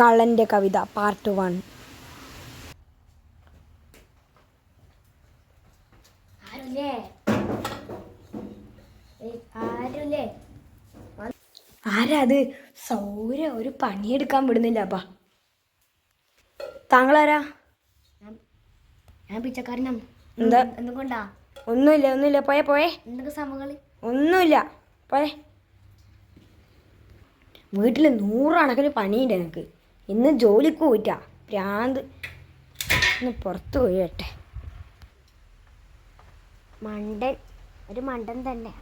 കള്ളന്റെ കവിത part one. ആരാ അത് സൗര ഒരു പണിയെടുക്കാൻ വിടുന്നില്ല അപ്പാ താങ്കളാരാ? ഞാൻ പിച്ചക്കാരനാണ്. എന്താ? എന്തുകൊണ്ടാ? ഒന്നുമില്ല ഒന്നുമില്ല. പോയെ പോയെ. എന്തൊക്കെ സമകൾ ഒന്നുമില്ല. പോയെ. വീട്ടിൽ നൂറണക്കിന് പണിയുണ്ട് എനിക്ക് ഇന്ന് ജോലിക്ക് പോയിട്ടാ. പ്രാന്ത് ഇന്ന് പുറത്ത് പോയി മണ്ടൻ. ഒരു മണ്ടൻ തന്നെ.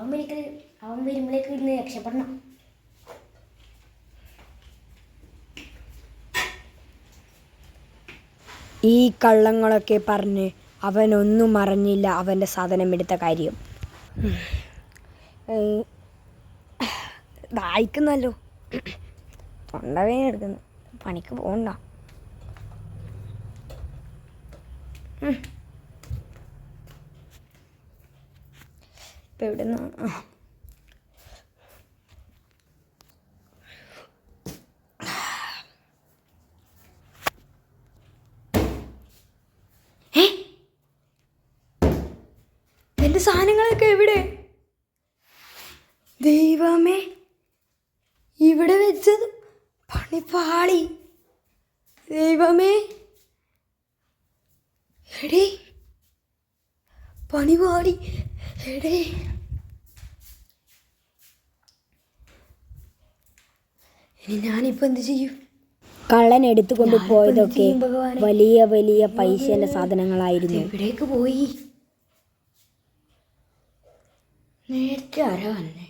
അവൻ വിളിക്കൽ അവൻ വരുമ്പോഴേക്ക് ഇന്ന് രക്ഷപ്പെടണം. ഈ കള്ളങ്ങളൊക്കെ പറഞ്ഞ് അവനൊന്നും അറിഞ്ഞില്ല അവന്റെ സാധനം എടുത്ത കാര്യം. ദാഹിക്കുന്നല്ലോ. തൊണ്ടവേന എടുക്കുന്നു. പണിക്ക് പോകണ്ട. ഇപ്പം എവിടെ നിന്ന് എന്റെ സാധനങ്ങളൊക്കെ എവിടെ? ദൈവമേ ഇവിടെ വെച്ചത് പണിപ്പാളി. ദൈവമേ. എടേ പണിപാളി. എടേ. ഇനി ഞാനിപ്പോൾ എന്ത് ചെയ്യും? കള്ളൻ എടുത്തുകൊണ്ട് പോയതൊക്കെ വലിയ വലിയ പൈസയുടെ സാധനങ്ങളായിരുന്നു. എവിടേക്ക് പോയി? നേരത്തെ ആരാ വന്നേ?